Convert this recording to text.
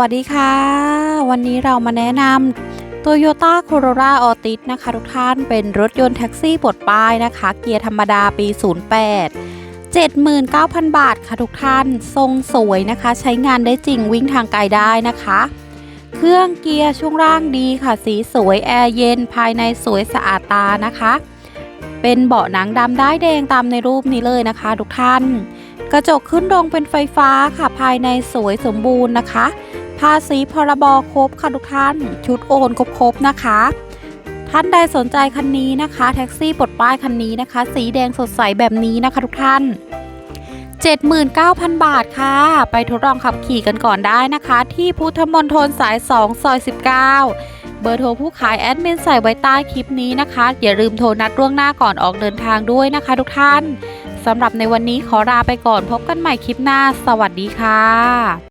วัสดีค่ะ วันนี้เรามาแนะนำ Toyota Corolla Altis นะคะ ทุกท่านเป็นรถยนต์แท็กซี่ปลดป้ายนะคะ เกียร์ธรรมดาปี 08 79,000 บาทค่ะทุกท่าน ทรงสวยนะคะ ใช้งานได้จริงวิ่งทางไกลได้นะคะ เครื่องเกียร์ช่วงล่างดีค่ะ สีสวย แอร์เย็น ภายในสวยสะอาดตานะคะ เป็นเบาะหนังดำได้แดงตามในรูปนี้เลยนะคะ ทุกท่านกระจกขึ้นลงเป็นไฟฟ้าค่ะภายในสวยสมบูรณ์นะคะ ภาษีพรบครบค่ะทุกท่าน ชุดโอนครบๆนะคะ ท่านใดสนใจคันนี้นะคะ แท็กซี่ปลดป้ายคันนี้นะคะ สีแดงสดใสแบบนี้นะคะทุกท่าน 79,000 บาทค่ะ ไปทดลองขับขี่กันก่อนได้นะคะ ที่พุทธมณฑลสาย 2 ซอย 19 เบอร์โทรผู้ขายแอดมินใส่ไว้ใต้คลิปนี้นะคะ อย่าลืมโทรนัดล่วงหน้าก่อนออกเดินทางด้วยนะคะทุกท่านสำหรับในวันนี้ขอลาไปก่อนพบกันใหม่คลิปหน้า สวัสดีค่ะ